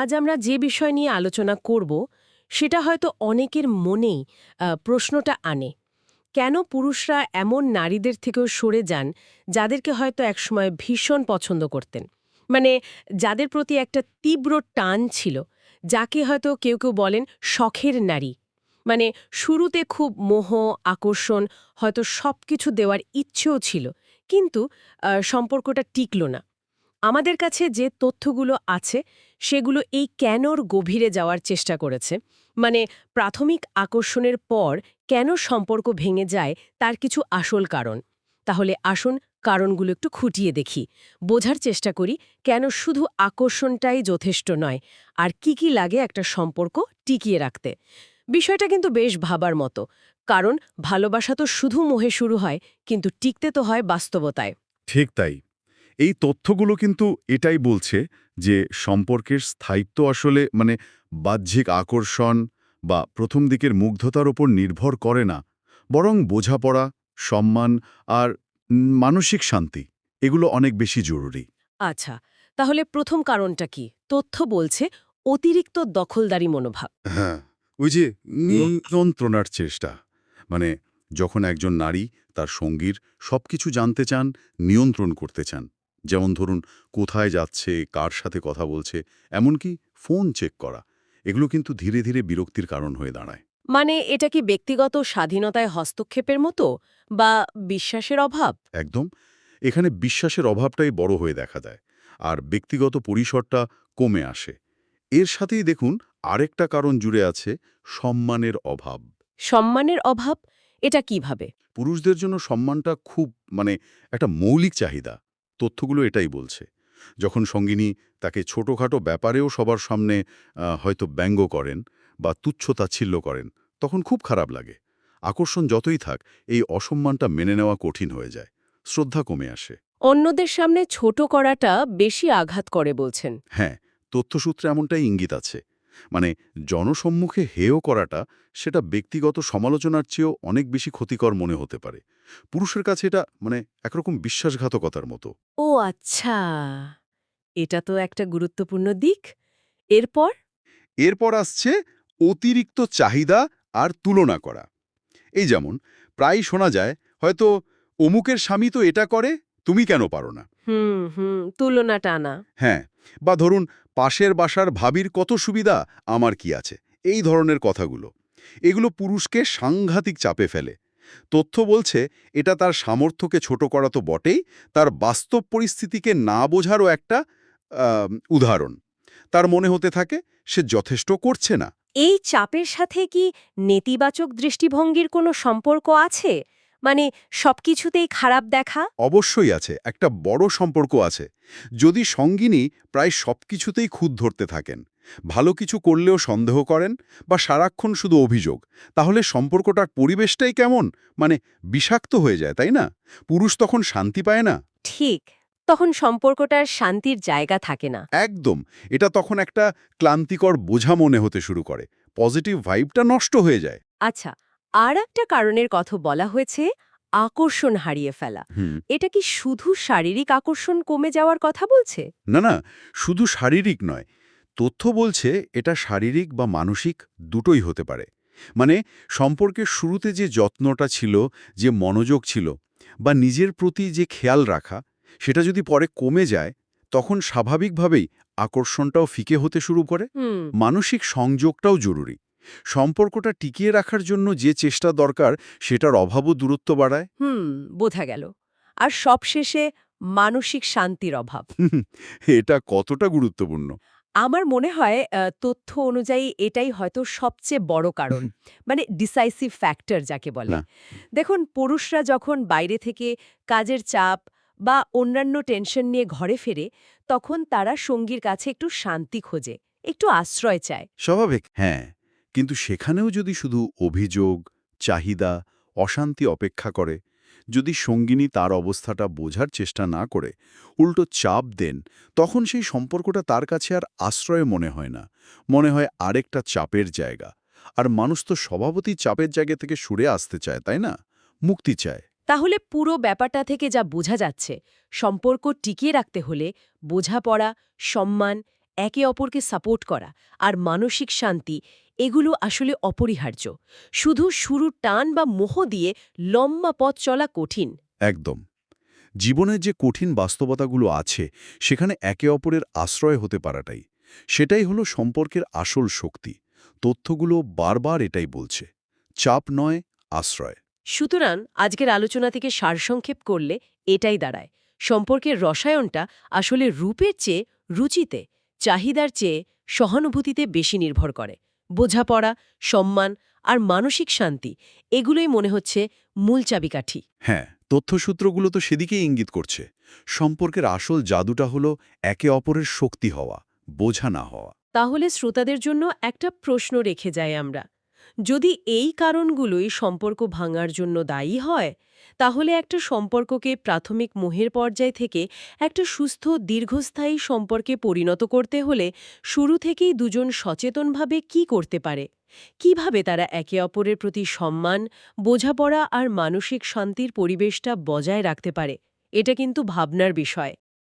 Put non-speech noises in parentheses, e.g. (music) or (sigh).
আজ আমরা যে বিষয় নিয়ে আলোচনা করব, সেটা হয়তো অনেকের মনেই প্রশ্নটা আনে। কেন পুরুষরা এমন নারীদের থেকেও সরে যান, যাদেরকে হয়তো একসময় ভীষণ পছন্দ করতেন? মানে যাদের প্রতি একটা তীব্র টান ছিল, যাকে হয়তো কেউ কেউ বলেন শখের নারী। মানে শুরুতে খুব মোহ, আকর্ষণ, হয়তো সব কিছু দেওয়ার ইচ্ছেও ছিল, কিন্তু সম্পর্কটা টিকল না। আমাদের কাছে যে তথ্যগুলো আছে, সেগুলো এই কেনর গভীরে যাওয়ার চেষ্টা করেছে। মানে প্রাথমিক আকর্ষণের পর কেন সম্পর্ক ভেঙে যায়, তার কিছু আসল কারণ। তাহলে আসুন কারণগুলো একটু খুঁটিয়ে দেখি। বোঝার চেষ্টা করি কেন শুধু আকর্ষণটাই যথেষ্ট নয়, আর কি কি লাগে একটা সম্পর্ক টিকিয়ে রাখতে। বিষয়টা কিন্তু বেশ ভাবার মতো। কারণ ভালোবাসা তো শুধু মোহে শুরু হয়, কিন্তু টিকতে তো হয় বাস্তবতায়। ঠিক তাই। এই তথ্যগুলো কিন্তু এটাই বলছে যে সম্পর্কের স্থায়িত্ব আসলে মানে বাহ্যিক আকর্ষণ বা প্রথম দিকের মুগ্ধতার ওপর নির্ভর করে না বরং বোঝাপড়া সম্মান আর মানসিক শান্তি এগুলো অনেক বেশি জরুরি। আচ্ছা তাহলে প্রথম কারণটা কি? তথ্য বলছে অতিরিক্ত দখলদারি মনোভাব। হ্যাঁ ওই যে নিয়ন্ত্রণার চেষ্টা মানে যখন একজন নারী তার সঙ্গীর সবকিছু জানতে চান নিয়ন্ত্রণ করতে চান যেমন ধরুন কোথায় যাচ্ছে কার সাথে কথা বলছে এমনকি ফোন চেক করা এগুলো কিন্তু ধীরে ধীরে বিরক্তির কারণ হয়ে দাঁড়ায়। মানে এটা কি ব্যক্তিগত স্বাধীনতায় হস্তক্ষেপের মতো বা বিশ্বাসের অভাব? একদম। এখানে বিশ্বাসের অভাবটাই বড় হয়ে দেখা দেয় আর ব্যক্তিগত পরিসরটা কমে আসে। এর সাথেই দেখুন আরেকটা কারণ জুড়ে আছে সম্মানের অভাব। সম্মানের অভাব? এটা কীভাবে? পুরুষদের জন্য সম্মানটা খুব মানে একটা মৌলিক চাহিদা। তথ্যগুলো এটাই বলছে। যখন সঙ্গিনী তাকে ছোটখাটো ব্যাপারেও সবার সামনে হয়তো ব্যঙ্গ করেন বা তুচ্ছ তাচ্ছিল্য করেন তখন খুব খারাপ লাগে। আকর্ষণ যতই থাক এই অসম্মানটা মেনে নেওয়া কঠিন হয়ে যায়। শ্রদ্ধা কমে আসে। অন্যদের সামনে ছোট করাটা বেশি আঘাত করে বলছেন। হ্যাঁ তথ্যসূত্রে এমনটাই ইঙ্গিত আছে। মানে জনসম্মুখে হেয় করাটা সেটা ব্যক্তিগত সমালোচনার চেয়েও অনেক বেশি ক্ষতিকর মনে হতে পারে। পুরুষের কাছে এটা মানে একরকম বিশ্বাসঘাতকতার মতো। ও আচ্ছা এটা তো একটা গুরুত্বপূর্ণ দিক। এরপর? এরপর আসছে অতিরিক্ত চাহিদা আর তুলনা করা। এই যেমন প্রায় শোনা যায় হয়তো অমুকের স্বামী তো এটা করে তুমি কেন পারো না? হুম হুম তুলনা টানা। হ্যাঁ বা ধরুন পাশের বাসার ভাবির কত সুবিধা আমার কি আছে? এই ধরনের কথাগুলো। এগুলো পুরুষকে সাংঘাতিক চাপে ফেলে। তথ্য বলছে এটা তার সামর্থ্যকে ছোট করা তো বটেই তার বাস্তব পরিস্থিতিকে না বোঝারও একটা উদাহরণ। তার মনে হতে থাকে সে যথেষ্ট করছে না। এই চাপের সাথে কি নেতিবাচক দৃষ্টিভঙ্গির কোনো সম্পর্ক আছে? মানে সবকিছুতেই খারাপ দেখা? অবশ্যই আছে একটা বড় সম্পর্ক আছে। যদি সঙ্গিনী প্রায় সবকিছুতেই খুদ ধরতে থাকেন ভালো কিছু করলেও সন্দেহ করেন বা সারাক্ষণ শুধু অভিযোগ তাহলে সম্পর্কটার পরিবেশটাই কেমন? মানে বিষাক্ত হয়ে যায় তাই না? পুরুষ তখন শান্তি পায় না। ঠিক তখন সম্পর্কটার শান্তির জায়গা থাকে না। একদম এটা তখন একটা ক্লান্তিকর বোঝা মনে হতে শুরু করে পজিটিভ ভাইবটা নষ্ট হয়ে যায়। আচ্ছা আর একটা কারণের কথা বলা হয়েছে আকর্ষণ হারিয়ে ফেলা। এটা কি শুধু শারীরিক আকর্ষণ কমে যাওয়ার কথা বলছে? না না শুধু শারীরিক নয়। তথ্য বলছে এটা শারীরিক বা মানসিক দুটোই হতে পারে। মানে সম্পর্কের শুরুতে যে যত্নটা ছিল যে মনোযোগ ছিল বা নিজের প্রতি যে খেয়াল রাখা সেটা যদি পরে কমে যায় তখন স্বাভাবিকভাবেই আকর্ষণটাও ফিকে হতে শুরু করে। মানসিক সংযোগটাও জরুরি। সম্পর্কটা টিকিয়ে রাখার জন্য যে চেষ্টা দরকার সেটার অভাবও দূরত্ব বাড়ায়। হুম বোঝা গেল। আর সবশেষে মানসিক শান্তির অভাব। (laughs) এটা কতটা গুরুত্বপূর্ণ? আমার মনে হয় তথ্য অনুযায়ী এটাই হয়তো সবচেয়ে বড় কারণ। (laughs) মানে ডিসাইসিভ ফ্যাক্টর যাকে বলে। দেখুন পুরুষরা যখন বাইরে থেকে কাজের চাপ বা অন্যান্য টেনশন নিয়ে ঘরে ফেরে তখন তারা সঙ্গীর কাছে একটু শান্তি খোঁজে একটু আশ্রয় চায়। স্বাভাবিক হ্যাঁ। কিন্তু সেখানেও যদি শুধু অভিযোগ, চাহিদা, অশান্তি অপেক্ষা করে, যদি সঙ্গিনী তার অবস্থাটা বোঝার চেষ্টা না করে, উল্টো চাপ দেন, তখন সেই সম্পর্কটা তার কাছে আর আশ্রয় মনে হয় না। মনে হয় আরেকটা চাপের জায়গা। আর মানুষ তো স্বভাবতই চাপের জায়গা থেকে সরে আসতে চায়, তাই না? মুক্তি চায়। তাহলে পুরো ব্যাপারটা থেকে যা বোঝা যাচ্ছে, সম্পর্ক টিকিয়ে রাখতে হলে বোঝাপড়া, সম্মান একে অপরকে সাপোর্ট করা আর মানসিক শান্তি এগুলো আসলে অপরিহার্য। শুধু শুরু টান বা মোহ দিয়ে লম্বা পথ চলা কঠিন। একদম। জীবনের যে কঠিন বাস্তবতাগুলো আছে সেখানে একে অপরের আশ্রয় হতে পারাটাই। সেটাই হলো সম্পর্কের আসল শক্তি। তথ্যগুলো বারবার এটাই বলছে চাপ নয় আশ্রয়। সুতরাং আজকের আলোচনা থেকে সারসংক্ষেপ করলে এটাই দাঁড়ায়। সম্পর্কের রসায়নটা আসলে রূপের চেয়ে রুচিতে। চাহিদার চেয়ে সহানুভূতিতে বেশি নির্ভর করে। বোঝাপড়া সম্মান আর মানসিক শান্তি এগুলোই মনে হচ্ছে মূল চাবিকাঠি। হ্যাঁ তথ্যসূত্রগুলো তো সেদিকেই ইঙ্গিত করছে। সম্পর্কের আসল জাদুটা হলো একে অপরের শক্তি হওয়া বোঝা না হওয়া। তাহলে শ্রোতাদের জন্য একটা প্রশ্ন রেখে যাই আমরা। যদি এই কারণগুলোই সম্পর্ক ভাঙার জন্য দায়ী হয়, তাহলে একটা সম্পর্ককে প্রাথমিক মোহের পর্যায় থেকে একটা সুস্থ দীর্ঘস্থায়ী সম্পর্কে পরিণত করতে হলে শুরু থেকেই দুজন সচেতনভাবে কি করতে পারে? কীভাবে তারা একে অপরের প্রতি সম্মান, বোঝাপড়া আর মানসিক শান্তির পরিবেশটা বজায় রাখতে পারে? এটা কিন্তু ভাবনার বিষয়।